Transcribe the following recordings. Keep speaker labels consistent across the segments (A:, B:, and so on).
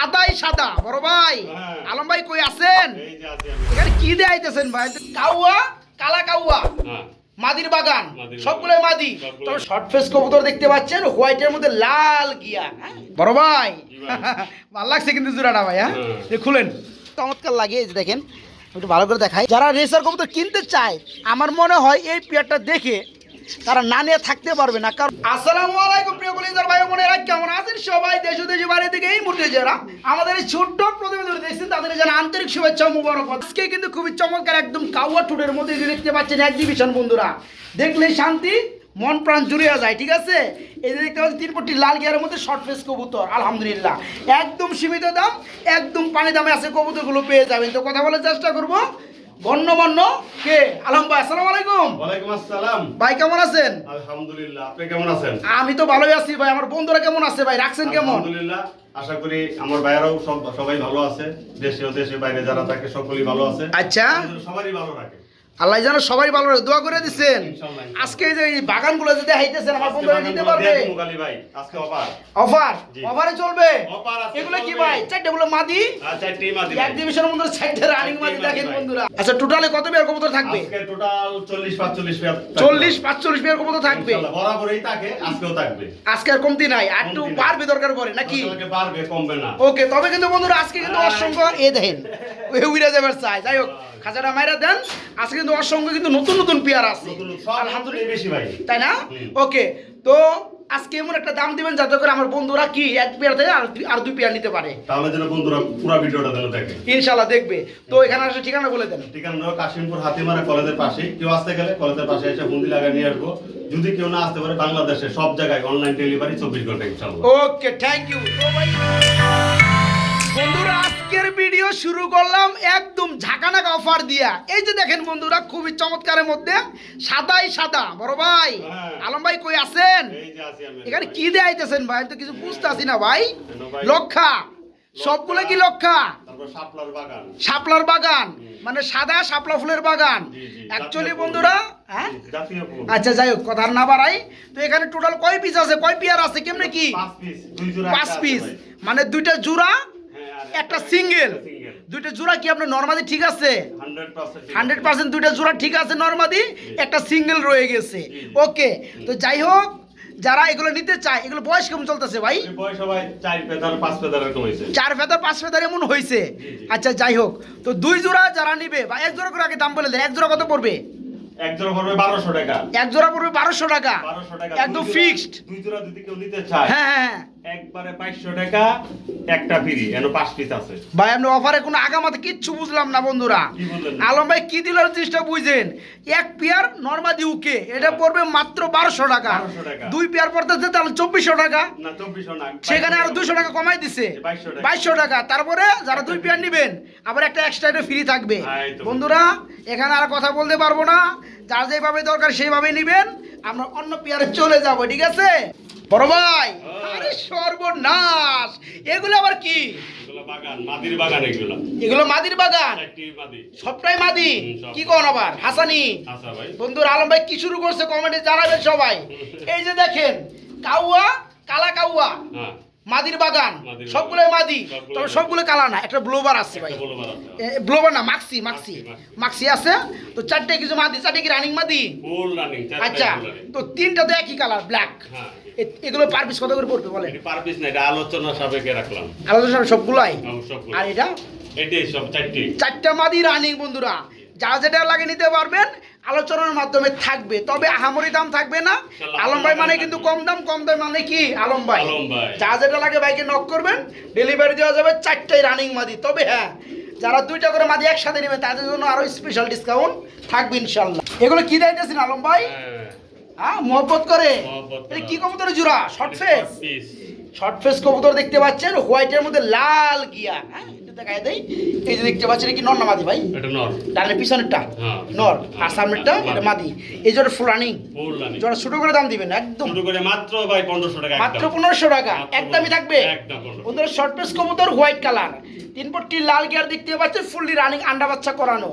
A: সাদাই সাদা বড় ভাই।
B: হ্যাঁ।
A: আলম ভাই কই আছেন? এখানে কি দেখাইতেছেন ভাই? কাউয়া কালা কাউয়া
B: হ্যাঁ।
A: মাদির বাগান। সবগুলো মাদি। তবে শর্ট ফেস কবুতর দেখতে পাচ্ছেন হোয়াইটের মধ্যে লাল গিয়া হ্যাঁ? বড় ভাই। ভালো লাগছে কিন্তু জোড়াটা ভাই হ্যাঁ? খুলেন। চমৎকার লাগে এই যে দেখেন একটু ভালো করে দেখাই। যারা রেসার কবুতর কিনতে চায় আমার মনে হয় এই পেয়ারটা দেখে তারা না নিয়ে থাকতে পারবে না। কারণ আসসালামু আলাইকুম প্রিয় কলিজার ভাই বোনেরা, কেমন আছেন সবাই? দেশ দেশে বাইরে থেকে এই মুহূর্তে যারা আমাদের এই ছোট্ট প্রতিবেদন দেখছেন, তাদের জানা আন্তরিক শুভেচ্ছা ও মুবারকবাদ। আজকে কিন্তু খুবই চমৎকার একদম কাউয়া টুটের মধ্যে দেখতে পাচ্ছেন এক্সিবিশন বন্ধুরা। দেখলে শান্তি, মন প্রাণ জুড়িয়া যায়, ঠিক আছে? এই যে দেখতে পাচ্ছি তিন লাল গিয়ারের মধ্যে শর্ট ফেস কবুতর, আলহামদুলিল্লাহ। একদম সীমিত দাম, একদম পানি দামে আছে কবুতরগুলো পেয়ে যাবেন। তো কথা বলার চেষ্টা করব বন্য বন্য কে? আলম ভাই আসসালামু আলাইকুম।
B: ওয়ালাইকুম আসসালাম।
A: ভাই কেমন আছেন?
B: আলহামদুলিল্লাহ আপনি কেমন আছেন?
A: আমি তো ভালোই আছি ভাই আমার বন্ধুরা কেমন আছে ভাই? রাখছেন কেমন?
B: আলহামদুলিল্লাহ আশা করি আমার ভাইয়ারাও সব সবাই ভালো আছে। দেশে ও দেশের বাইরে যারা থাকে সকলেই ভালো আছে।
A: আচ্ছা।
B: সবারই ভালো রাখে
A: আল্লাহ যেন সবাই ভালো। দোয়া করে দিচ্ছেন আজকে যে এই বাগানগুলো যদি হাইতেছেন আমার বন্ধুরা দিতে পারবে?
B: অফার।
A: অফার? চলবে? এগুলো কি ভাই চারটে বলে মাদি। এক ডিভিশনের মধ্যে চারটে রানিং মাদি দেখেন বন্ধুরা। আচ্ছা টোটালে কত বিয়ার কবুতর থাকবে?
B: টোটাল 40 45 পেয়ার
A: চল্লিশ পাঁচচল্লিশ বিয়ার কবুতর থাকবে।
B: বরাবরই থাকে আজকেও থাকবে।
A: আজকে আর কমতি নাই আর একটু বাড়বে দরকার পড়ে নাকি?
B: বাড়বে কমবে না।
A: ওকে তবে কিন্তু বন্ধুরা আজকে কিন্তু। অসংখ্য এ দেখেন যাবার চাই। যাই হোক খাঁচাটা মাইরা দেন। আজকে কিন্তু অসংখ্য কিন্তু নতুন নতুন পেয়ার আছে।
B: আলহামদুলিল্লাহ।
A: তাই না? ওকে তো আজকে এমন একটা দাম দিবেন যাতে করে আমার বন্ধুরা কি এক পেয়ার থেকে আর দুই- পেয়ার নিতে পারে।
B: তাহলে যেন বন্ধুরা পুরো ভিডিওটা যেন দেখে।
A: ইনশাল্লাহ দেখবে। তো এখানে আসলে ঠিকানা বলে দেন।
B: ঠিকানা হলো কাশিমপুর হাতিমারা কলেজের পাশে কেউ আসতে গেলে কলেজের পাশে এসে বন্দি লাগা নিয়ে আসব। যদি কেউ না আসতে পারে বাংলাদেশে সব জায়গায় অনলাইন ডেলিভারি চব্বিশ ঘণ্টা ইনশাল্লাহ
A: ওকে থ্যাংক ইউ তো ভাই বন্ধুরা আজকের ভিডিও শুরু করলাম একদম ঝাঁকানাকা অফার দিয়া। এই যে দেখেন বন্ধুরা খুবই চমৎকারের মধ্যে সাদাই সাদা বড় ভাই।
B: হ্যাঁ।
A: আলম ভাই কই আছেন? এখানে কি দেখাইতেছেন ভাই? তো কিছু বুঝতেছি না ভাই। লক্ষা। সবগুলো কি লক্ষা?
B: শাপলার বাগান।
A: মানে সাদা শাপলা ফুলের বাগান। অ্যাকচুয়ালি বন্ধুরা হ্যাঁ? আচ্ছা যাই হোক কথা না বাড়াই। তো এখানে টোটাল কয় পিস আছে? কয় পেয়ার আছে? কেমনে কি?
B: পাঁচ পিস।
A: মানে দুইটা জোড়া একটা সিঙ্গেল। দুইটা জোড়া কি আপনার নর্মালি ঠিক আছে?
B: 100% ঠিক
A: হান্ড্রেড। পার্সেন্ট দুইটা জোড়া ঠিক আছে নর্মালি একটা সিঙ্গেল রয়ে গেছে। ওকে তো যাই হোক যারা এগুলো নিতে চায় এগুলো বয়স কেমন চলতেছে ভাই?
B: চার
A: ফেদার পাঁচ ফেদার এমন হয়েছে। আচ্ছা যাই হোক তো দুই জোড়া যারা নিবে বা এক জোড়া করে আগে দাম বলে দেন এক জোড়া কত পড়বে?
B: এক জোড়া পড়বে বারোশো টাকা।
A: এক জোড়া পড়বে বারোশো টাকা।
B: বারোশো টাকা।
A: একদম ফিক্সড
B: দুই জোড়া যদি কেউ নিতে চায়
A: হ্যাঁ হ্যাঁ হ্যাঁ।
B: একবারে বাইশশো টাকা একটা ফ্রি এন পাঁচ পিস আছে।
A: ভাই আপনি অফারে কোনো আগামাতে কিচ্ছু বুঝলাম না বন্ধুরা। আলম ভাই কি দিল জিনিসটা বুঝেন? এক পেয়ার নর্মাদি উকে এটা পড়বে মাত্র বারোশো টাকা।
B: 1200 টাকা।
A: দুই পেয়ার পড়তেছে তাহলে চব্বিশশো টাকা।
B: না চব্বিশশো না
A: সেখানে আরও দুশো টাকা কমাই দিছে।
B: 2200 টাকা।
A: তারপরে যারা দুই পেয়ার নিবেন আবার একটা এক্সট্রা ফ্রি থাকবে।
B: হ্যাঁ।
A: বন্ধুরা এখানে আর কথা বলতে পারব না। যার যেভাবে দরকার সেইভাবে নিবেন। আমরা অন্য পেয়ারে চলে যাব ঠিক আছে? বড় ভাই। আরে সর্বনাশ। এগুলো আবার কি?
B: এগুলো মাদির বাগান এগুলো।
A: এগুলো মাদির বাগান? সবটাই মাদি? কি কোন আবার? হাসানি?
B: আচ্ছা
A: বন্ধুর আলম ভাই কি শুরু করছে কমেন্টে জানাবেন সবাই। এই যে দেখেন কাউয়া কালা কাউয়া।
B: হ্যাঁ।
A: মাদির বাগান। সবগুলোই মাদি। তবে সবগুলো কালা না একটা ব্লোবার আছে ভাই। ব্লোবার না মাক্সি মাক্সি
B: মাক্সি,
A: আছে। তো চারটে কিছু মাদি চারটে কি রানিং মাদি? আচ্ছা তো তিনটা তো একই কালার ব্ল্যাক এগুলো পার পিস কত করে পড়বে বলেন?
B: পার পিস না এটা আলোচনা সাপেক্ষে রাখলাম।
A: আলাদা সব সবগুলাই? আর এটা?
B: এটাই সব চারটি।
A: চারটা মাদি রানিং বন্ধুরা। যা যেটা লাগে নিতে পারবেন আলোচনার মাধ্যমে থাকবে। তবে আহামরি দাম থাকবে না। আলম ভাই মানে কিন্তু কম দাম কম দাম মানে কি? আলম ভাই যা যেটা লাগে ভাইকে নক করবেন ডেলিভারি দেওয়া যাবে চারটাই রানিং মাদি। তবে হ্যাঁ যারা দুইটা করে মাদি একসাথে নেবে তাদের জন্য আরও স্পেশাল ডিসকাউন্ট থাকবে ইনশাল্লাহ। এগুলো কি দিতেছেন আলম ভাই
B: হ্যাঁ
A: হ্যাঁ করে।
B: মহব্বত
A: এটা
B: করে।
A: কি কবুতরের জোড়া? শর্ট ফেস শর্ট ফেস কবুতর দেখতে পাচ্ছেন হোয়াইটের মধ্যে লাল গিয়া। হ্যাঁ দেই। এই যে দেখতে পাচ্ছেন কি নর না মাদি ভাই?
B: এটা নর।
A: ডানের পিছনেরটা?
B: হ্যাঁ।
A: নর। আর সামনেরটা এটা মাদি। এই জোড়া ফুল রানিং
B: ফুল
A: জোড়া ছোট করে দাম দিবেন একদম।
B: শুরু করে মাত্র ভাই পনেরোশো টাকা
A: মাত্র টাকা। একদমই থাকবে।
B: একদম
A: শর্ট পেস কবুতর হোয়াইট কালার তিন পট্টি লাল গিয়ার দেখতে পাচ্ছেন ফুললি রানিং আন্ডা বাচ্চা করানো।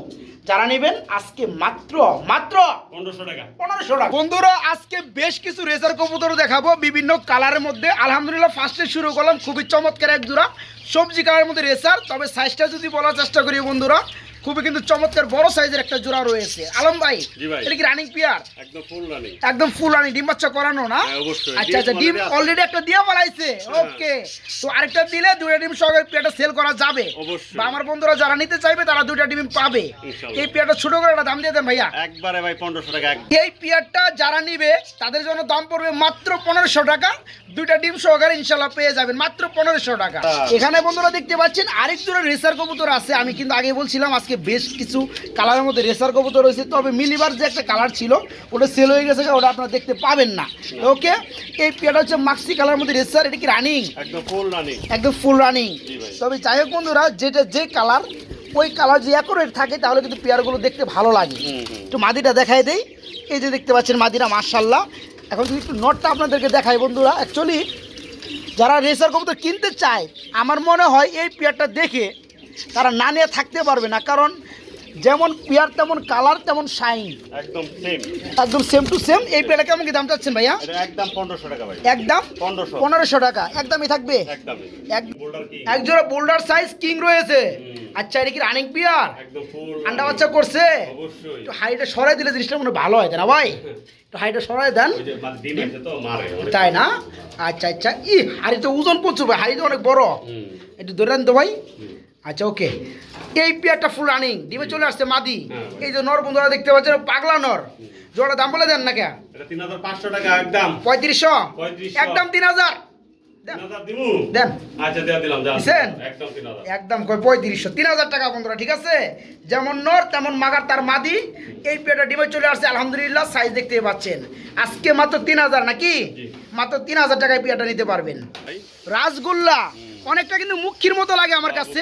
A: যারা নেবেন আজকে মাত্র মাত্র
B: পনেরোশো টাকা।
A: পনেরোশো টাকা। বন্ধুরা আজকে বেশ কিছু রেজার কবুতর দেখাবো। বিভিন্ন কালারের মধ্যে। আলহামদুলিল্লাহ ফার্স্টে শুরু করলাম। খুবই চমৎকার এক জোড়া। সবজি কালারের মধ্যে রেসার তবে সাইজটা যদি বলার চেষ্টা করি বন্ধুরা খুবই কিন্তু চমৎকার বড় সাইজের একটা জোড়া রয়েছে আলম ভাই এটা কি রানিং পিয়ার
B: একদম ফুল রানিং
A: একদম ফুল রানিং ডিম বাচ্চা করানো না। আচ্ছা আচ্ছা
B: ডিম।
A: অলরেডি একটা দিয়ে বলাইছে
B: হ্যাঁ।
A: ওকে তো আরেকটা দিলে দুইটা ডিম সহকারে পেয়ারটা সেল করা যাবে
B: অবশ্যই।
A: বা আমার বন্ধুরা যারা নিতে চাইবে তারা দুইটা ডিম পাবে
B: ইনশাআল্লাহ।
A: এই পেয়ারটা ছোট করে একটা দাম দিয়ে দেন ভাইয়া
B: একবারে ভাই পনেরোশো টাকা
A: এই পিয়ারটা যারা নিবে তাদের জন্য দাম পড়বে মাত্র পনেরোশো টাকা দুইটা ডিম সহকারে ইনশাল্লাহ পেয়ে যাবেন মাত্র পনেরোশো টাকা
B: হ্যাঁ।
A: এখানে বন্ধুরা দেখতে পাচ্ছেন আরেক জোড়া রেসার কবুতর আছে আমি কিন্তু আগে বলছিলাম আজকে বেশ কিছু কালারের মধ্যে রেসার কবুতর রয়েছে। তবে মিলিবার যে একটা কালার ছিল ওটা সেল হয়ে গেছে ওটা আপনারা দেখতে পাবেন না। ওকে? এই পিয়ারটা হচ্ছে মাক্সি কালার মধ্যে রেসার এটা কি রানিং
B: একদম ফুল রানিং
A: একদম ফুল রানিং তবে যাই হোক বন্ধুরা যেটা যে কালার ওই কালার যে অ্যাকোরেট থাকে তাহলে কিন্তু পেয়ারগুলো দেখতে ভালো লাগে। একটু মাদিটা দেখাই দেই। এই যে দেখতে পাচ্ছেন মাদিরা মার্শাল্লাহ এখন যদি একটু নটটা আপনাদেরকে দেখাই বন্ধুরা অ্যাকচুয়ালি যারা রেসার কবুতর কিনতে চায় আমার মনে হয় এই পেয়ারটা দেখে তারা না নিয়ে থাকতে পারবে না কারণ যেমন পেয়ার তেমন কালার তেমন শাইন।
B: একদম সেম
A: একদম সেম টু সেম এই পেয়ারটা কেমন কি দাম চাচ্ছেন ভাইয়া?
B: একদম পনেরোশো টাকা ভাই।
A: একদম?
B: পনেরোশো।
A: পনেরোশো টাকা। একদমই থাকবে? এক একজোড়া বোল্ডার সাইজ কিং রয়েছে। আচ্ছা এটা কি রানিং পিয়ার আন্ডা বাচ্চা করছে? একটু হাইটটা সরাই দিলে জিনিসটা মনে ভালো হয় না ভাই? একটু হাইটটা সরাই দেন।
B: মানে।
A: তাই না? আচ্ছা আচ্ছা। ই হাড়ি তো ওজন প্রচুর ভাই হাড়ি তো অনেক বড়। একটু ধরে তো ভাই। আচ্ছা ওকে এই পেয়ারটা ফুল রানিং ডিমে চলে আসছে মাদি।
B: হ্যাঁ।
A: এই যে নর বন্ধুরা দেখতে পাচ্ছেন পাগলা নর। জোড়া দাম বলে দেন না কে?
B: এটা তিন হাজার পাঁচশো টাকা একদম।
A: পঁয়ত্রিশশো? একদম তিন হাজার।
B: আচ্ছা? একদম
A: পঁয়ত্রিশশো। তিন হাজার টাকা বন্ধুরা ঠিক আছে? যেমন নর তেমন মাগার তার মাদি। এই ডিমে চলে আসছে আলহামদুলিল্লাহ সাইজ দেখতে পাচ্ছেন। আজকে মাত্র তিন হাজার নাকি? মাত্র তিন হাজার টাকায় পেয়ারটা নিতে পারবেন। রাসগোল্লা। অনেকটা কিন্তু মুখির মতো লাগে আমার কাছে।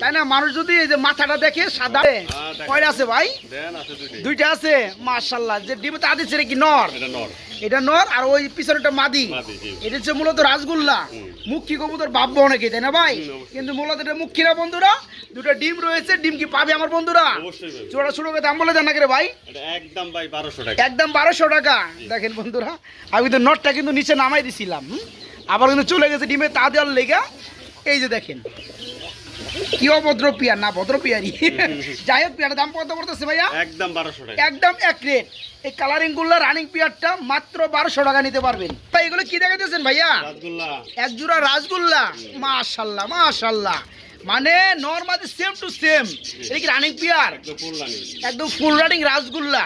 A: তাই না? মানুষ যদি এই যে মাথাটা দেখে সাদা
B: দেখে।
A: কয়টা আছে ভাই? দুইটা। আছে? মার্শাল্লাহ যে ডিমে তা দিচ্ছে কি নর?
B: এটা নর।
A: আর ওই পিছনেটা মাদি। এটা হচ্ছে মূলত রাসগোল্লা। মুখী কবুতর ভাববো অনেকে তাই না ভাই? কিন্তু মূলত এটা মুখিরা বন্ধুরা দুটো ডিম রয়েছে ডিম কি পাবে আমার বন্ধুরা। চোরা ছোটো দাম বলে জানা করে ভাই?
B: একদম ভাই বারোশো টাকা।
A: একদম বারোশো টাকা। দেখেন বন্ধুরা আমি তো নটটা কিন্তু নিচে নামাই দিছিলাম আবার কিন্তু চলে গেছে ডিমে তা দেওয়ার লেগা। এই যে দেখেন। কি অভদ্র পিয়ার না ভদ্র পিয়ারি যাই হোক পিয়ারের দাম কত পড়তেছে ভাইয়া?
B: একদম বারোশো টাকা।
A: একদম এক রেট এই কালারিংগুলো রানিং পিয়ারটা মাত্র বারোশো টাকা নিতে পারবেন। ভাই এগুলো কি দেখাইতেছেন ভাইয়া? এক জোড়া রাসগোল্লা মাশাল্লাহ মাশাল্লাহ। মানে নর্মালি সেম টু সেম এটা কি রানিং পিয়ার?
B: একদম ফুল রানিং
A: রাসগোল্লা।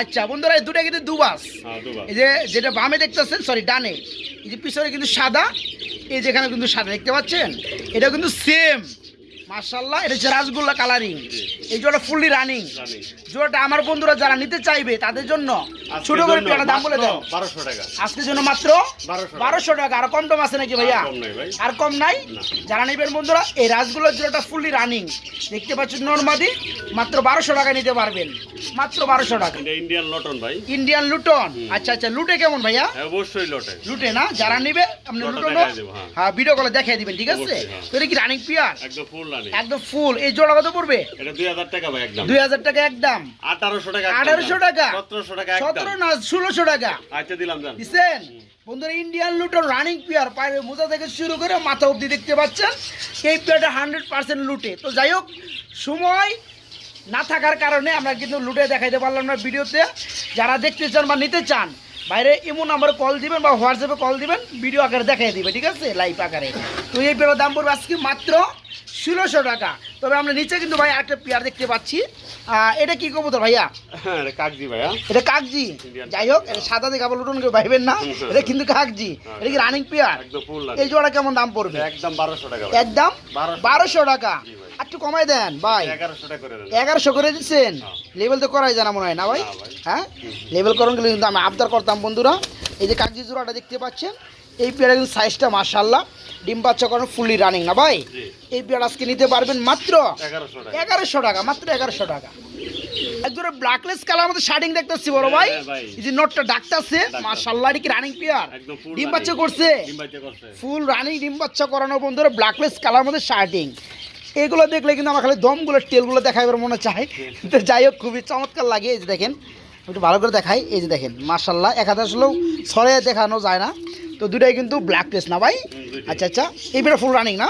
A: আচ্ছা বন্ধুরা এই দুটা কিন্তু দুবাস।
B: হ্যাঁ
A: এই যে যেটা বামে দেখতেছেন সরি ডানে। এই যে পিছনে কিন্তু সাদা এই যেখানে কিন্তু সাদা দেখতে পাচ্ছেন এটা কিন্তু সেম মার্শাল্লাহ এটা হচ্ছে রাসগোল্লা কালারিং এই জোড়া ফুললি রানিং জোড়াটা আমার বন্ধুরা যারা নিতে চাইবে তাদের জন্য ছোট করে একটা দাম বলে দেন।
B: বারোশো টাকা।
A: আজকের জন্য মাত্র বারোশো টাকা। আর কম টম আছে নাকি ভাইয়া?
B: আর কম নাই।
A: যারা নেবেন বন্ধুরা এই রাসগোল্লার জোড়াটা ফুললি রানিং দেখতে পাচ্ছেন নর্মাদি মাত্র বারোশো টাকা নিতে পারবেন। মাত্র বারোশো টাকা।
B: ইন্ডিয়ান লটন ভাই।
A: ইন্ডিয়ান লুটন আচ্ছা আচ্ছা লুটে কেমন ভাইয়া?
B: হ্যাঁ অবশ্যই লটে।
A: লুটে না? যারা নিবে আপনি লুটনো
B: হ্যাঁ।
A: হ্যাঁ ভিডিও কলে দেখাই দিবেন ঠিক আছে?
B: হ্যাঁ।
A: তো এটা কি রানিং পিয়ার
B: একদম ফুল
A: একদম ফুল। এই জোড়া কত পড়বে?
B: এটা টাকা ভাই একদম।
A: টাকা একদম।
B: টাকা
A: না
B: আচ্ছা দিলাম জান
A: দিচ্ছেন বন্ধুরা ইন্ডিয়ান লুটন রানিং পেয়ার পায়ে মোজা থেকে শুরু করে মাথা অবধি দেখতে পাচ্ছেন। এই পেয়ারটা হান্ড্রেড পার্সেন্ট লুটে। তো যাই হোক সময় না থাকার কারণে আমরা কিন্তু লুটে দেখাইতে পারলাম না ভিডিওতে। যারা দেখতে চান বা নিতে চান বাইরে এমন নাম্বারে কল দিবেন বা হোয়াটসঅ্যাপে কল দিবেন ভিডিও আকারে দেখাই দিবে ঠিক আছে? লাইভ আকারে। তো এই পেয়ারের দাম পড়বে আজকে মাত্র ষোলোশো টাকা। তবে আমরা নিচে কিন্তু ভাই একটা পেয়ার দেখতে পাচ্ছি। এটা কি কবুতর ভাইয়া?
B: হ্যাঁ এটা কাকজি ভাইয়া।
A: এটা কাকজি? যাই হোক এটা সাদা দিকে আবার লুটন কেউ ভাইবেন না। এটা কিন্তু কাকজি। এটা কি রানিং পেয়ার এই জোড়া কেমন দাম পড়বে?
B: একদম বারোশো টাকা
A: একদম বারোশো। টাকা। একটু কমাই দেন ভাই।
B: এগারোশো করে
A: দিচ্ছেন?
B: হ্যাঁ।
A: লেভেল তো করাই জানা মনে হয় না ভাই? হ্যাঁ? লেভেল করুন কিন্তু আমি আবদার করতাম বন্ধুরা। এই যে কাগজি জোড়াটা দেখতে পাচ্ছেন? এই পেয়ারা কিন্তু সাইজটা মার্শাল্লাহ ডিম বাচ্চা করানো ফুললি রানিং না ভাই? এই পেয়ারা আজকে নিতে পারবেন মাত্র
B: এগারোশো টাকা।
A: মাত্র এগারোশো টাকা। একজোড়া ব্ল্যাকলেস কালার মধ্যে শার্টিং দেখতেছি বড় ভাই।
B: হ্যাঁ,
A: এই যে নোটটা ডাকতেছে এটা কি রানিং পেয়ার ডিম বাচ্চা করছে? ফুল রানিং ডিম বাচ্চা করানো বন্ধুরা ব্ল্যাকলেস কালার মধ্যে শার্টিং এগুলো দেখলে কিন্তু আমার খালি দমগুলো, টেলগুলো দেখাইবার মনে চায় তো যাই হোক, খুবই চমৎকার লাগে এই যে দেখেন। একটু ভালো করে দেখাই। এই যে দেখেন মার্শাল্লাহ এক হাজার আসলেও সরে দেখানো যায় না। তো দুটাই কিন্তু ব্ল্যাক টেস্ট না ভাই? আচ্ছা আচ্ছা। এই বেটা ফুল রানিং না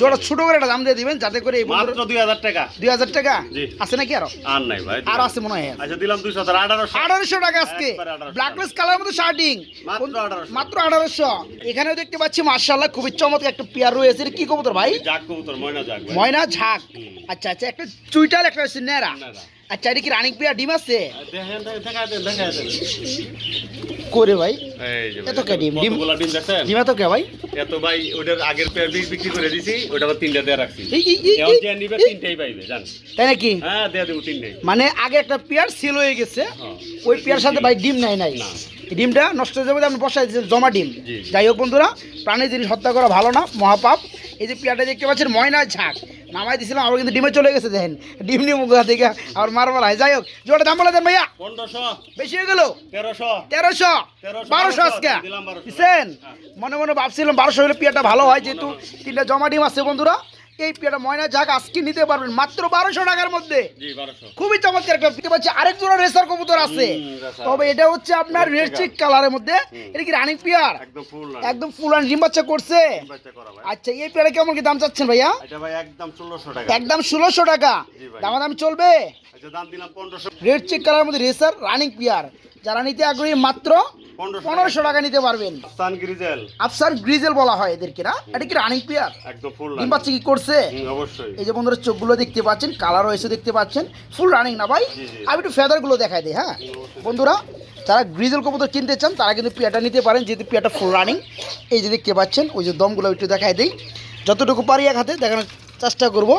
A: জোড়া ছোটো করে একটা দাম দিয়ে দিবেন যাতে করে এই
B: মাত্র দুই হাজার টাকা।
A: দুই হাজার টাকা?
B: জি।
A: আছে নাকি আরও?
B: আর নাই ভাই
A: আর আছে মনে হয়।
B: আচ্ছা দিলাম দুইশো হাজার আঠারোশো।
A: আঠারোশো টাকা আজকে।
B: ব্ল্যাক 1800
A: ব্ল্যাকলেস কালার মধ্যে শার্টিং
B: মাত্র 1800
A: মাত্র আঠারোশো। এখানেও দেখতে পাচ্ছি মার্শাল্লাহ খুবই চমৎকার একটা পেয়ার রয়েছে। এটা কি কবুতর ভাই?
B: কবুতর ময়না ভাই।
A: ময়না ঝাঁক। আচ্ছা আচ্ছা একটা চুইটাল একটা হচ্ছে নেড়া
B: নেড়া।
A: আচ্ছা এটা কি রানিং পেয়ার ডিম আছে?
B: দেখেন
A: করে ভাই? এত কে ডিম? ডিম-
B: ডিম দেখছেন?
A: ডিম তো কে ভাই?
B: এত ভাই ওটার আগের পেয়ার বিক্রি করে দিছি ওটা আবার তিনটা দিয়ে রাখছি।
A: এই, এই, এই,
B: এখন
A: এই,
B: যে নিবে
A: এই।
B: তিনটাই পাইবে জান।
A: তাই নাকি?
B: হ্যাঁ দিয়ে দেবো তিনটাই
A: মানে আগে একটা পেয়ার সেল হয়ে গেছে
B: হ্যাঁ।
A: ওই পেয়ার সাথে ভাই ডিম নাই। নাই ডিমটা নষ্ট হয়ে যাবে আপনি বসাই দিয়েছেন জমা ডিম। যাই হোক বন্ধুরা প্রাণী জিনিস হত্যা করা ভালো না মহাপাপ। এই যে পেয়ারটা দেখতে পাচ্ছেন ময়না ঝাঁক। নামাই দিছিলাম আবার কিন্তু ডিমে চলে গেছে দেখেন। ডিম নিয়ে মুখ দেখে আবার মারবার হয়। যাই হোক জোটা দাম বলে দেন ভাইয়া।
B: পনেরোশো।
A: বেশি হয়ে গেল?
B: তেরোশো।
A: তেরোশো? বারোশো আজকে? দিচ্ছেন। মনে মনে ভাবছিলাম বারোশো হলে পিয়াটা ভালো হয় যেহেতু তিনটা জমা ডিম আছে বন্ধুরা। এই পেয়ারটা ময়না ঝাঁক আজকে নিতে পারবেন মাত্র বারোশো টাকার মধ্যে। খুবই চমৎকার একটা দেখতে পাচ্ছি আরেক জোড়া রেসার কবুতর আছে। তবে এটা হচ্ছে আপনার রেড চিক কালারের মধ্যে। এটা কি রানিং পেয়ার?
B: একদম ফুল
A: অ্যান্ড ডিম বাচ্চা করছে? আচ্ছা এই পেয়ারে কেমন কি দাম চাচ্ছেন ভাইয়া?
B: একদম ষোলোশো টাকা।
A: একদম ষোলোশো টাকা।
B: জি ভাই।
A: চলবে?
B: আচ্ছা দাম
A: রেড চেক কালারের মধ্যে রেসার রানিং পেয়ার। যারা নিতে আগ্রহী মাত্র
B: পনেরোশো
A: টাকা। নিতে পারবেন।
B: সান গ্রিজেল।
A: আফসান গ্রিজেল বলা হয় এদেরকে না? এটা কি রানিং পেয়ার
B: একদম ফুল
A: ডিম বাচ্চা কি করছে?
B: অবশ্যই।
A: এই যে বন্ধুরা চোখগুলো দেখতে পাচ্ছেন কালার হয়েছে দেখতে পাচ্ছেন। ফুল রানিং না ভাই। আমি একটু ফেদারগুলো দেখাই দিই হ্যাঁ? বন্ধুরা যারা গ্রিজেল কবুতর কিনতে চান তারা কিন্তু পেয়াটা নিতে পারেন যেহেতু পেয়াটা ফুল রানিং এই যে দেখতে পাচ্ছেন ওই যে দমগুলো একটু দেখাই দিই। যতটুকু পারি এক হাতে দেখানোর চেষ্টা করব।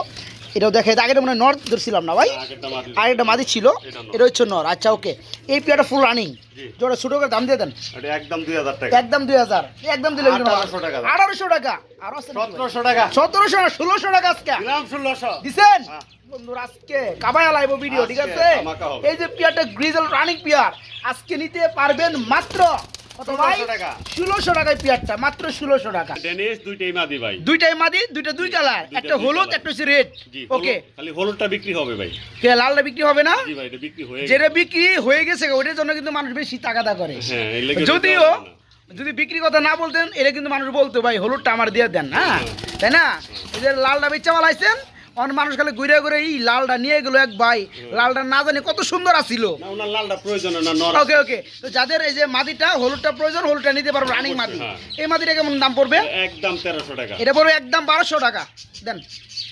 A: এটাও দিই আগেটা মানে নর্থ ধরছিলাম না ভাই?
B: আগেরটা মাদি
A: আর একটা মাদি ছিল
B: এটা
A: হচ্ছে নর আচ্ছা ওকে এই পেয়াটা ফুল রানিং। যেটা ছোটো করে দাম দিয়ে দেন।
B: একদম দুই হাজার টাকা।
A: একদম দুই হাজার। একদম দিলে
B: আঠারোশো টাকা।
A: আরও
B: সতেরোশো টাকা।
A: সতেরোশো না ষোলোশো টাকা আজকে।
B: ষোলোশো।
A: দিছেন?
B: হ্যাঁ।
A: বন্ধুরা আজকে কাবায়া লাইব ভিডিও ঠিক আছে? এই যে পিয়ারটা গ্রিজেল রানিং পিয়ার আজকে নিতে পারবেন মাত্র কত ভাই?
B: 1600 টাকা।
A: ষোলোশো টাকায় পিয়ারটা মাত্র ষোলোশো টাকা।
B: ডেনিস দুইটাই মাদি ভাই।
A: দুইটাই মাদি দুইটা দুই কালার। একটা হলুদ একটা হচ্ছে রেড ওকে
B: খালি হলুদটা বিক্রি হবে ভাই।
A: কে লালটা বিক্রি হবে না?
B: জি ভাই এটা বিক্রি হয়ে
A: যেটা বিক্রি হয়ে গেছে ওটার জন্য কিন্তু মানুষ বেশি করে।
B: হ্যাঁ
A: যদিও যদি বিক্রি কথা না বলতেন এটা কিন্তু মানুষ বলতো ভাই হলুদটা আমার দিয়ে দেন হ্যাঁ। তাই না? এদের লালটা বেচা মালাইছেন অনেক মানুষ খালি ঘুরে ঘুরে এই লালটা নিয়ে গেলো এক ভাই। লালটা না জানি কত সুন্দর আসিল।
B: না লালটা প্রয়োজন
A: ওকে ওকে। তো যাদের এই যে মাদিটা হলুদটা প্রয়োজন হলুদটা নিতে পারব রানিং মাদি।
B: হ্যাঁ।
A: এই মাদিটা কেমন দাম পড়বে?
B: একদম তেরোশো টাকা।
A: এটা পড়বে একদম বারোশো টাকা। দেন।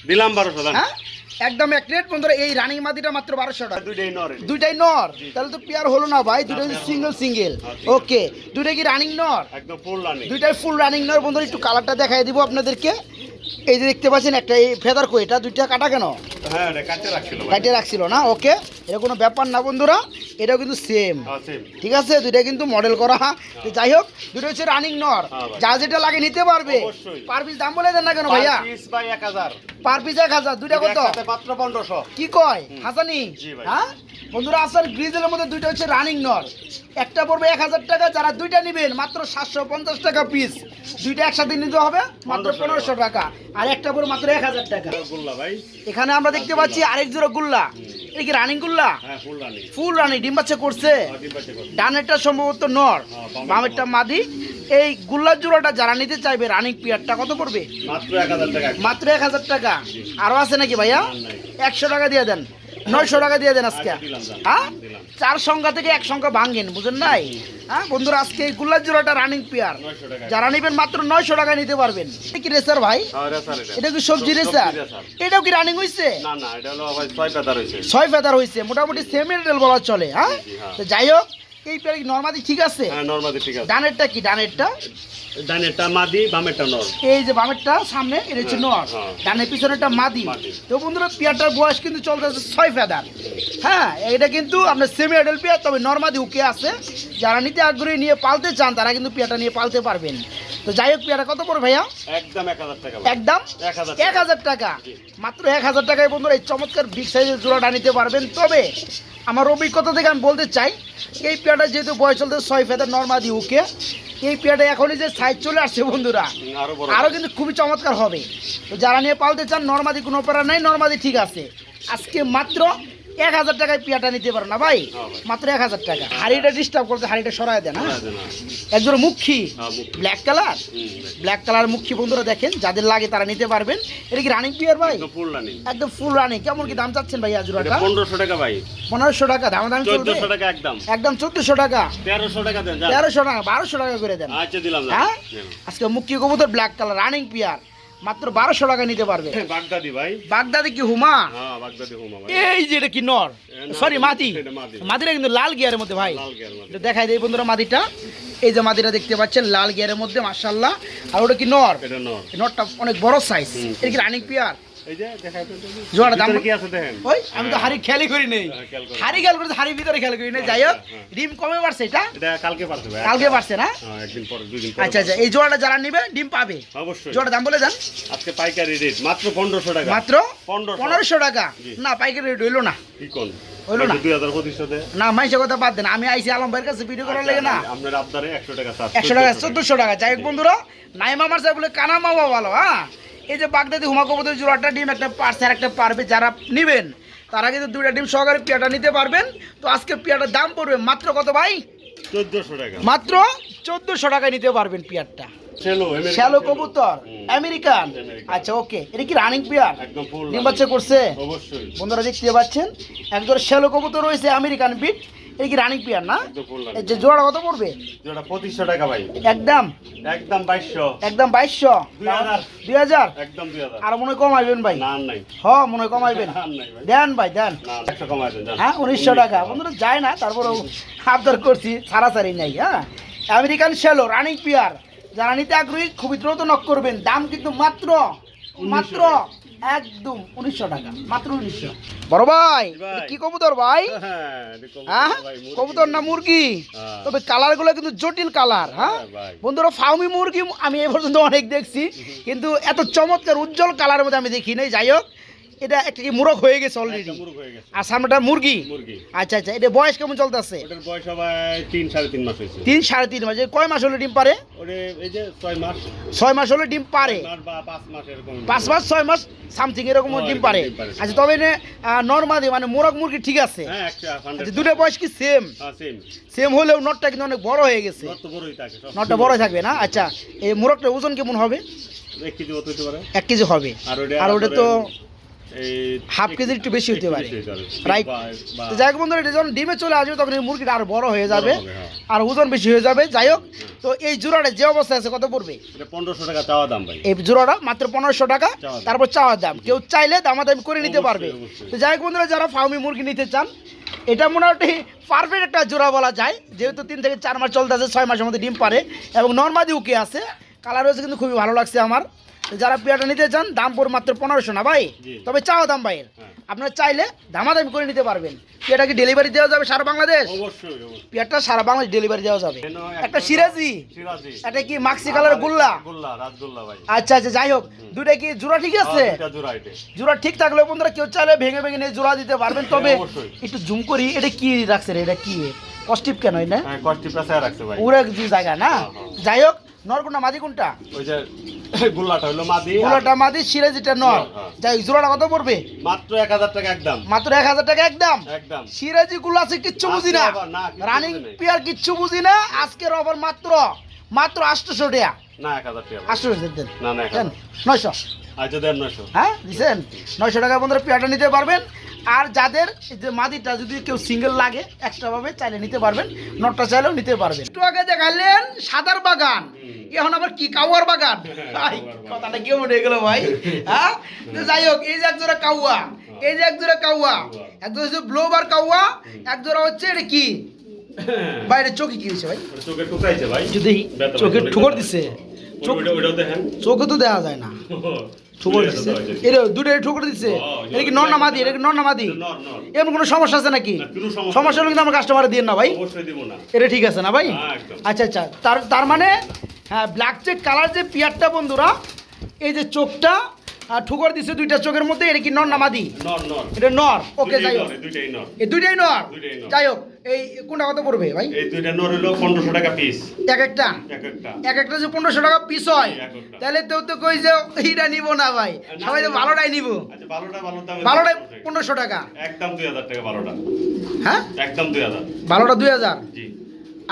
B: দিলাম বারোশো
A: হ্যাঁ? একদম এক রেট বন্ধুরা এই রানিং মাদিটা মাত্র বারোশো টাকা।
B: দুইটাই নর
A: দুইটাই নর? তাহলে তো পেয়ার হলো না ভাই দুটো সিঙ্গেল সিঙ্গেল
B: হ্যাঁ,
A: ওকে দুইটা কি রানিং নর?
B: একদম ফুল রানিং
A: দুইটাই ফুল রানিং নয় বন্ধুরা একটু কালারটা দেখাই দিব আপনাদেরকে। এই যে দেখতে পাচ্ছেন একটা এই ফেদার কো এটা দুইটা কাটা কেন?
B: হ্যাঁ রাখছিল
A: কাটে রাখছিল না? ওকে এটা কোনো ব্যাপার না বন্ধুরা এটাও কিন্তু সেম
B: হ্যাঁ
A: ঠিক আছে? দুইটা কিন্তু মডেল করা। তো যাই হোক দুটো হচ্ছে রানিং নর।
B: হ্যাঁ
A: যা যেটা লাগে নিতে পারবে। পার পিস দাম বলে দেন না কেন ভাইয়া? পার পিস এক হাজার। দুইটা কত?
B: মাত্র পনেরোশো।
A: কি কয়? হাসানি? হ্যাঁ? বন্ধুরা আসার গ্রিজের মধ্যে দুইটা হচ্ছে রানিং নর। একটা পড়বে এক হাজার টাকা যারা দুইটা নেবেন মাত্র সাতশো পঞ্চাশ টাকা পিস দুইটা একসাথে নিতে হবে মাত্র পনেরোশো টাকা। আর একটা পড়বে মাত্র এক হাজার টাকা। এখানে আমরা দেখতে পাচ্ছি আরেক জোড়া গুল্লা। এই কি রানিং গুল্লা?
B: হ্যাঁ ফুল রানিং।
A: ফুল ডিম বাচ্চা করছে। ডানেরটা সম্ভবত নর
B: হ্যাঁ, বামেরটা
A: মাদি। এই গুল্লার জোড়াটা যারা নিতে চাইবে রানিং পিয়ারটা কত পড়বে?
B: মাত্র এক হাজার টাকা।
A: মাত্র এক হাজার টাকা। আরও আছে নাকি ভাইয়া? একশো টাকা দিয়ে দেন। নয়শো টাকা দিয়ে দেন আজকে। হ্যাঁ? চার সংখ্যা থেকে এক সংখ্যা ভাঙেন বুঝেন নাই? হ্যাঁ? বন্ধুরা আজকে এই গুল্লার জোড়াটা রানিং পেয়ার যারা নেবেন মাত্র নয়শো টাকা নিতে পারবেন। এটা কি রেসার ভাই?
B: হ্যাঁ, এটা।
A: কি সবজি রেসার। এটাও কি রানিং হয়েছে
B: ছয়
A: ফেদার হয়েছে মোটামুটি সেম রেল বলা চলে হ্যাঁ?
B: হ্যাঁ।
A: তো যাই হোক এই পেয়ারা কি নর্মাদি? ঠিক আছে?
B: হ্যাঁ নর্মাদি ঠিক আছে।
A: ডানেরটা কি? ডানেরটা?
B: ডানেরটা মাদি বামেরটা নর।
A: এই যে বামেরটা সামনে এটা হচ্ছে
B: হ্যাঁ,
A: নর।
B: হ্যাঁ।
A: ডানের পিছনেরটা মাদি।
B: মাদি।
A: তো বন্ধুরা পেয়ারটার বয়স কিন্তু চলতেছে ছয় ফেদার। হ্যাঁ এটা কিন্তু আপনার সেমি অ্যাডাল পেয়ার তবে নর্মাদি উকে আছে। যারা নিতে আগ্রহী নিয়ে পালতে চান তারা কিন্তু পেয়ারটা নিয়ে পালতে পারবেন। তো যাই হোক পেয়ারটা কত পড়ে ভাইয়া?
B: একদম এক হাজার টাকা
A: একদম?
B: এক হাজার
A: টাকা। মাত্র এক হাজার টাকায় বন্ধুরা এই চমৎকার বিগ সাইজের জোড়াটা নিতে পারবেন। তবে আমার অভিজ্ঞতা থেকে আমি বলতে চাই এই পেয়ারটা যেহেতু বয়স চলতে ছয় ফেদার নর্মাদি উকে এই পেয়ারটা এখনই যে সাইজ চলে আসছে বন্ধুরা আরও কিন্তু খুবই চমৎকার হবে। তো যারা নিয়ে পালতে চান নর্মাদি কোনো প্যারা নাই নর্মাদি ঠিক আছে। আজকে মাত্র এক হাজার টাকায় পেয়ারটা নিতে পারো না ভাই?
B: হ্যাঁ
A: মাত্র এক হাজার টাকা। হাড়িটা ডিস্টার্ব করতে হাড়িটা সরাই দেন হ্যাঁ। একজন মুখী। ব্ল্যাক কালার ব্ল্যাক কালার মুখী বন্ধুরা দেখেন যাদের লাগে তারা নিতে পারবেন। এটা কি রানিং পিয়ার ভাই?
B: একদম ফুল রানিং
A: কেমন কি দাম চাচ্ছেন ভাই আজুরাটা
B: পনেরোশো টাকা ভাই।
A: পনেরোশো টাকা দাম দাম
B: চোদ্দশো টাকা একদম।
A: একদম চোদ্দশো টাকা।
B: তেরোশো টাকা দেন
A: তেরোশো টাকা বারোশো টাকা করে দেন।
B: আচ্ছা দিলাম।
A: হ্যাঁ? আজকে মুখ্য কবুতর ব্ল্যাক কালার রানিং পিয়ার মাত্র বারোশো টাকা নিতে পারবে।
B: বাগদাদি ভাই।
A: বাগদাদি কি হুমা?
B: হ্যাঁ
A: এই যে এটা কি নর? সরি মাটি। মাটিটা কিন্তু লাল গিয়ারের মধ্যে ভাই। দেখাই দেয় বন্ধুরা মাটিটা এই যে মাটিটা দেখতে পাচ্ছেন লাল গিয়ারের মধ্যে মার্শাল্লাহ আর ওটা কি নর? নরটা অনেক বড় সাইজ এটা কি রানিং পিয়ার
B: এই যে দেখাই তো। দেখি।
A: জোড়া দাম-
B: কি আছে দেখেন?
A: ওই আমি তো হাড়ি খেয়ালই করি নেই।
B: হ্যাঁ, খেয়াল করি।
A: হাড়ি খেয়াল করতে হাড়ি ভিতরে খেয়াল করি নেই। যাই হোক
B: হ্যাঁ।
A: ডিম কমে পারছে এটা?
B: এটা কালকে পারছে
A: কালকে পারছে না?
B: হ্যাঁ একদিন পরে দুই দিন
A: আচ্ছা আচ্ছা এই যারা নিবে ডিম পাবে।
B: অবশ্যই।
A: দাম বলে দেন
B: আজকে পাইকারি রেট মাত্র পনেরোশো টাকা।
A: মাত্র
B: পনেরোশো।
A: পনেরোশো টাকা। না পাইকারি রেট হইল না।
B: কি কোন?
A: হইল না।
B: দুই হাজার পঁচিশশো
A: না মাইসের কথা বাদ দেন। আমি আইসি আলম ভাইয়ের কাছে ভিডিও করার লেগে না।
B: আপনার একশো টাকা
A: একশো টাকা চোদ্দশো টাকা। যাই হোক বন্ধুরা নাইমা মার সাহেব বলে কানা মামা ভালো হ্যাঁ? এই যে বাগদাদি হুমা কবুতর জোড়াটা ডিম একটা পারছে একটা পারবে যারা নেবেন তারা কিন্তু দুইটা ডিম সহকারে পেয়াটা নিতে পারবেন। তো আজকে পেয়াটার দাম পড়বে মাত্র কত ভাই?
B: চোদ্দশো টাকা।
A: মাত্র চোদ্দশো টাকায় নিতে পারবেন পেয়ারটা।
B: শ্যালো।
A: কবুতর আমেরিকান
B: আমেরিকান।
A: আচ্ছা ওকে এটা কি রানিং পেয়ার? ডিম বাচ্চা করছে? বন্ধুরা দেখতে পাচ্ছেন একজন শ্যালো কবুতর রয়েছে আমেরিকান বিট এই কি রানিং পেয়ার না? যে জোড়া কত পড়বে?
B: যেটা পঁচিশশো টাকা ভাই।
A: একদম?
B: একদম বাইশশো।
A: একদম বাইশশো?
B: দুই হাজার। একদম দুই হাজার।
A: আর মনে কমাইবেন ভাই। হ মনে কমাইবেন দেন ভাই দেন। হ্যাঁ উনিশশো টাকা। বন্ধুরা যায় না তারপরেও আবদার করছি ছাড়াছাড়ি নাই হ্যাঁ? আমেরিকান শ্যালো রানিং পিয়ার যারা নিতে আগ্রহী খুবই দ্রুত নক করবেন। দাম কিন্তু মাত্র মাত্র একদম উনিশশো টাকা মাত্র উনিশশো। বড় ভাই। কি কবুতর ভাই?
B: হ্যাঁ, কবুতর
A: হ্যাঁ। কবুতর না মুরগি?
B: হ্যাঁ।
A: তবে কালারগুলো কিন্তু জটিল কালার হ্যাঁ?
B: হ্যাঁ,
A: বন্ধুরা ফাউমি মুরগি আমি এই পর্যন্ত অনেক দেখছি কিন্তু এত চমৎকার উজ্জ্বল কালারের মধ্যে আমি দেখি নাই। যাই হোক এটা একটা কি মুরগ হয়ে গেছে অলরেডি
B: হয়ে
A: আর সামনেটা মুরগি? আচ্ছা আচ্ছা এটা বয়স কেমন চলতেছে?
B: বয়স তিন সাড়ে তিন মাস হয়েছে।
A: তিন সাড়ে তিন মাস কয় মাস হলে ডিম পারে?
B: ছয় মাস।
A: হলে ডিম পারে।
B: পাঁচ মাস
A: ছয় মাস সামথিং এরকম
B: হ্যাঁ,
A: ডিম পারে। আচ্ছা তবে নর্মালি মানে মোরগ মুরগি ঠিক আছে।
B: হ্যাঁ
A: আচ্ছা দুটো বয়স কি সেম
B: হ্যাঁ সেম
A: সেম হলেও নটটা কিন্তু অনেক বড় হয়ে গেছে। নটটা বড় থাকবে না? আচ্ছা এই মোরগটার ওজন কেমন হবে?
B: এক কেজি
A: হবে।
B: আর ওটা
A: তো হাফ কেজির একটু বেশি হতে পারে। রাইট তো যাই হোক বন্ধুরা এটা যখন ডিমে চলে আসবে তখন এই মুরগিটা আরও বড় হয়ে যাবে।
B: হ্যাঁ।
A: আর ওজন বেশি হয়ে যাবে। যাই হোক তো এই জোড়াটা যে অবস্থায় আছে কত পড়বে?
B: পনেরোশো টাকা চাওয়া দাম ভাই।
A: এই জোড়াটা মাত্র পনেরোশো টাকা। তারপর চাওয়ার দাম। কেউ চাইলে দামাদামি করে নিতে পারবে। তো যাই হোক বন্ধুরা যারা ফার্মি মুরগি নিতে চান এটা মোটামুটি পারফেক্ট একটা জোড়া বলা যায়। যেহেতু তিন থেকে চার মাস চলতে আছে ছয় মাসের মধ্যে ডিম পারে এবং নর্মাদি উকে আছে। কালার হয়েছে কিন্তু খুবই ভালো লাগছে আমার। যারা পেয়ারটা নিতে চান দাম পড়ে মাত্র পনেরোশো না ভাই? তবে চাও দাম ভাইয়ের।
B: হ্যাঁ।
A: আপনারা চাইলে দামাদামি করে নিতে পারবেন। পেয়ারটা কি ডেলিভারি দেওয়া যাবে সারা বাংলাদেশ? পেয়ারটা সারা বাংলাদেশ ডেলিভারি দেওয়া যাবে। একটা সিরাজি। এটা কি মাক্সি কালার গুল্লা? আচ্ছা আচ্ছা যাই হোক। দুটা কি জোড়া ঠিক আছে?
B: হ্যাঁ, জোড়া
A: ঠিক থাকলে বন্ধুরা কেউ চাইলে ভেঙে ভেঙে নিয়ে জোড়া দিতে পারবেন। তবে একটু জুম করি এটা কি রাখছে রে এটা কি? কস্টিপ কেন না
B: হ্যাঁ কষ্টি রাখছে ভাই।
A: যে জায়গা না?
B: হ্যাঁ, হ্যাঁ।
A: যাই হোক নর কোনটা মাদি কোনটা?
B: ওই যে গোল্লাটা হলো মাদি। আর
A: মাদি সিরাজিটা নর।
B: হ্যাঁ।
A: যাই জোড়াটা কত পড়বে?
B: মাত্র এক হাজার টাকা একদম।
A: মাত্র এক হাজার টাকা একদম?
B: একদম।
A: সিরাজি গুলো আছে কিচ্ছু বুঝি না রানিং। পিয়ার কিচ্ছু বুঝি না আজকের অফার মাত্র মাত্র টাকা।
B: না টাকা
A: দেন
B: না না আচ্ছা
A: হ্যাঁ টাকা বন্ধুরা পেয়ারটা নিতে পারবেন। আর যাদের যে মাদিটা যদি কেউ সিঙ্গেল লাগে এক্সট্রা ভাবে চাইলে নিতে পারবেন নটটা চাইলেও নিতে পারবেন। একটু আগে দেখালেন সাদার বাগান এখন আবার কি কাউয়ার বাগান? কথাটা কেমন হয়ে গেল ভাই? হ্যাঁ? যাই হোক এই যে এক জোড়া কাউয়া এই যে এক জোড়া কাউয়া এক জোড়া হচ্ছে ব্লোবার কাউয়া এক জোড়া হচ্ছে এটা কি? বাইরে চোখে কি হয়েছে ভাই?
B: চোখে টুকাইছে ভাই।
A: যদি চোখে ঠুকর দিছে। চোখ তো দেওয়া যায় না। ঠুকর দিচ্ছে এটা দুটো ঠুকর
B: হ্যাঁ,
A: এটা কি নর নামাদি এটা কি নর নামাদি
B: নর, নর।
A: এমন কোনো সমস্যা আছে নাকি?
B: সমস্যা
A: হলে কিন্তু আমার কাস্টমারে দিয়ে না ভাই।
B: না।
A: এটা ঠিক আছে না ভাই?
B: হ্যাঁ,
A: আচ্ছা আচ্ছা। তার তার মানে হ্যাঁ ব্ল্যাক চেক কালার যে পিয়ারটা বন্ধুরা এই যে চোখটা আর ঠুকর দিছে দুইটা চোখের মধ্যে এটা কি নর না মাদি?
B: নর নর।
A: এটা নর। ওকে যাই হোক।
B: এই দুইটাই নর।
A: যাই হোক। এই কোনটা কত পড়বে ভাই?
B: এই দুইটা নর হলো পনেরোশো টাকা পিস
A: এক একটা?
B: এক একটা।
A: এক একটা যে পনেরোশো টাকা পিস হয় তাহলে তো তো কই যে এইটা নিব না ভাই। সবাই তো ভালোটাই নিব।
B: আচ্ছা ভালোটা ভালো দাম
A: ভালোটাই পনেরোশো টাকা।
B: একদম দুই হাজার টাকা ভালোটা।
A: হ্যাঁ?
B: একদম দুই হাজার।
A: ভালোটা দুই হাজার?
B: জি।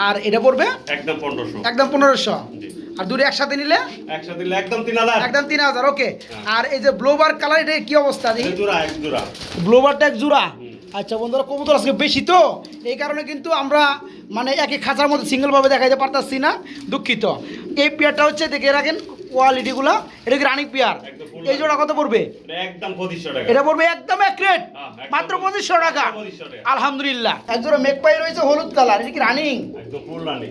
A: আর এটা পড়বে?
B: একদম পনেরোশো।
A: একদম পনেরোশো।
B: জি।
A: আর দুটো একসাথে নিলে?
B: একসাথে দিলে একদম তিন হাজার।
A: একদম তিন হাজার ওকে
B: হ্যাঁ।
A: আর এই যে ব্লোবার কালার এটা কি অবস্থা? দেখি
B: জোড়া এক জোড়া।
A: ব্লোবারটা এক জোড়া। আচ্ছা বন্ধুরা কবুতর আজকে বেশি তো? এই কারণে কিন্তু আমরা মানে একই খাঁচার মধ্যে সিঙ্গেলভাবে দেখাইতে পারতাছি না দুঃখিত। এই পেয়ারটা হচ্ছে দেখে রাখেন কোয়ালিটিগুলো এটা কি রানিং পেয়ার? এই জোড়া কত পড়বে?
B: এটা একদম পঁচিশশো টাকা।
A: এটা পড়বে একদম এক রেট
B: হ্যাঁ,
A: মাত্র পঁচিশশো টাকা।
B: একদম 2500 টাকা।
A: আলহামদুলিল্লাহ। এক জোড়া মেঘপাই রয়েছে হলুদ কালার এটা কি রানিং
B: একদম ফুল রানি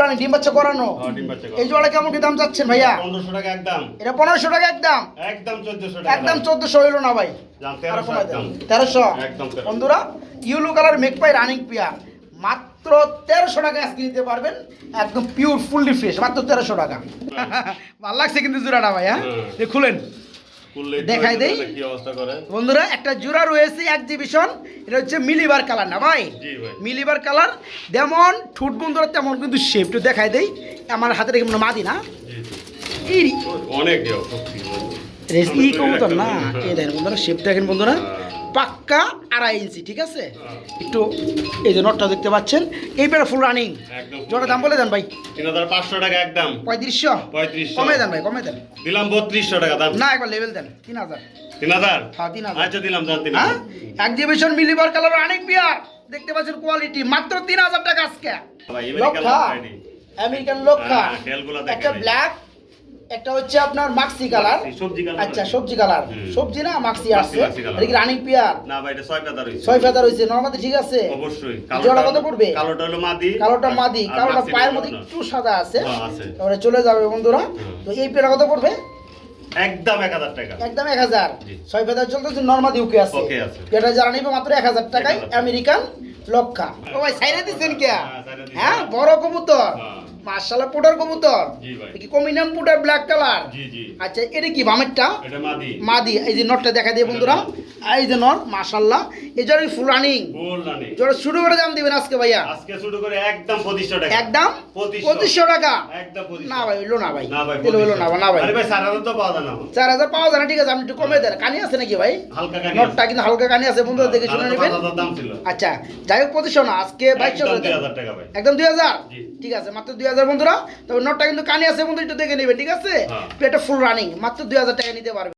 A: রানিং ডিম বাচ্চা করানো?
B: হ্যাঁ, ডিম বাচ্চা করা।
A: এই জোড়া কেমন কি দাম চাচ্ছেন ভাইয়া?
B: পনেরোশো টাকা একদম।
A: এটা পনেরোশো টাকা একদম।
B: একদম চোদ্দশো
A: একদম চোদ্দশো হইল না ভাই।
B: জান,
A: আরও
B: 1300
A: কমাই দেন।
B: একদম।
A: তেরোশো।
B: একদম 1300
A: বন্ধুরা ইউলো কালার মেকপাই রানিং পেয়ার। মাত্র তেরোশো টাকা আজকে নিতে পারবেন। একদম পিওর ফুললি ফ্রেশ মাত্র তেরোশো টাকা। ভালো লাগছে কিন্তু জোড়াটা ভাই হ্যাঁ। খুলেন। দেখাই দেই।
B: যাবে, কি অবস্থা করে।
A: বন্ধুরা একটা জোড়া রয়েছে এক্সিবিশন এটা হচ্ছে মিলিবার কালার না ভাই? মিলিবার কালার। যেমন ঠুট বন্ধুরা তেমন কিন্তু শেপটা দেখাই দেই। আমার হাতে রেখে মনে মাদি না?
B: অনেক
A: ই কবুতর না? এই দেখেন বন্ধুরা শেপ দেখেন বন্ধুরা। পাক্কা আড়াই ইঞ্চি ঠিক আছে? একটু এই যে নটটা দেখতে পাচ্ছেন এই পেয়ারা ফুল রানিং জোড়া দাম বলে দেন ভাই।
B: তিন হাজার পাঁচশো টাকা একদম।
A: পঁয়ত্রিশশো?
B: পঁয়ত্রিশশো।
A: কমে দেন ভাই কমে দেন।
B: দিলাম বত্রিশশো টাকা দাম
A: না একবার লেভেল দেন তিন হাজার।
B: তিন হাজার?
A: হ্যাঁ তিন হাজার।
B: আচ্ছা দিলাম দাম তিন
A: হ্যাঁ?
B: হাজার।
A: এক্সিবিশন মিলিবার কালার অনেক বিয়ার দেখতে পাচ্ছেন কোয়ালিটি মাত্র তিন হাজার টাকা আজকে। লক্ষা। আমেরিকান লক্ষা।
B: হ্যাঁ,
A: একটা ব্ল্যাক একটা হচ্ছে আপনার মাক্সি কালার
B: সবজি কালার
A: আচ্ছা সবজি কালার সবজি না মাক্সি আসছে। এটা কি রানিং পিয়ার
B: না ভাই এটা ছয় পাতা
A: ছয় নর্মালি ঠিক আছে?
B: অবশ্যই।
A: জোড়া কত পড়বে?
B: কালোটা হলো মাদি।
A: কালোটা মাদি। কালোটা পায়ের মধ্যে একটু সাদা আছে।
B: হ্যাঁ, আছে।
A: তারপরে চলে যাবে বন্ধুরা। তো এই পেয়ারা কত পড়বে?
B: একদম এক হাজার টাকা।
A: একদম। ছয় চলতেছে নর্মালি ওকে আছে।
B: ওকে আছে।
A: এটা যারা নিবে মাত্র এক হাজার টাকায়
B: 1000
A: আমেরিকান লক্ষা। ও ভাই সাইরে কে?
B: হ্যাঁ,
A: হ্যাঁ বড় কবুতর। মার্শাল্লাহ পুটার কবুতর। কি কমিনাম পুটার ব্ল্যাক কালার আচ্ছা এটা কি বামেরটা?
B: মাদি।
A: এই যে নটটা দেখা দিয়ে বন্ধুরা। এই যে নট মাশাল্লাহ। এই জন্য ফুল রানিং জোরে শুরু করে দাম দিবেন আজকে ভাইয়া।
B: আজকে শুরু করে একদম পঁচিশশো টাকা।
A: একদম
B: পঁচিশশো।
A: পঁচিশশো টাকা?
B: একদম
A: না ভাই হইল না ভাই।
B: না ভাই
A: হইল হইল না না ভাই।
B: আরে ভাই সারা রাত তো পাওয়া যায় না
A: চার হাজার পাওয়া যায় না ঠিক আছে আপনি একটু কমে দেন। কানি আছে নাকি ভাই?
B: হালকা কানি
A: নটটা কিন্তু হালকা কানি আছে বন্ধুরা দেখে শুনে নেবেন। আচ্ছা যাই হোক পঁচিশশো না আজকে বাইশশো
B: একদম
A: করে
B: দুই
A: দেন। একদম দুই হাজার?
B: জি।
A: ঠিক আছে মাত্র দুই হাজার হাজার বন্ধুরা তবে নটটা কিন্তু কানে আছে বন্ধু একটু দেখে নেবেন ঠিক আছে? এটা ফুল রানিং মাত্র দুই হাজার টাকা নিতে পারবে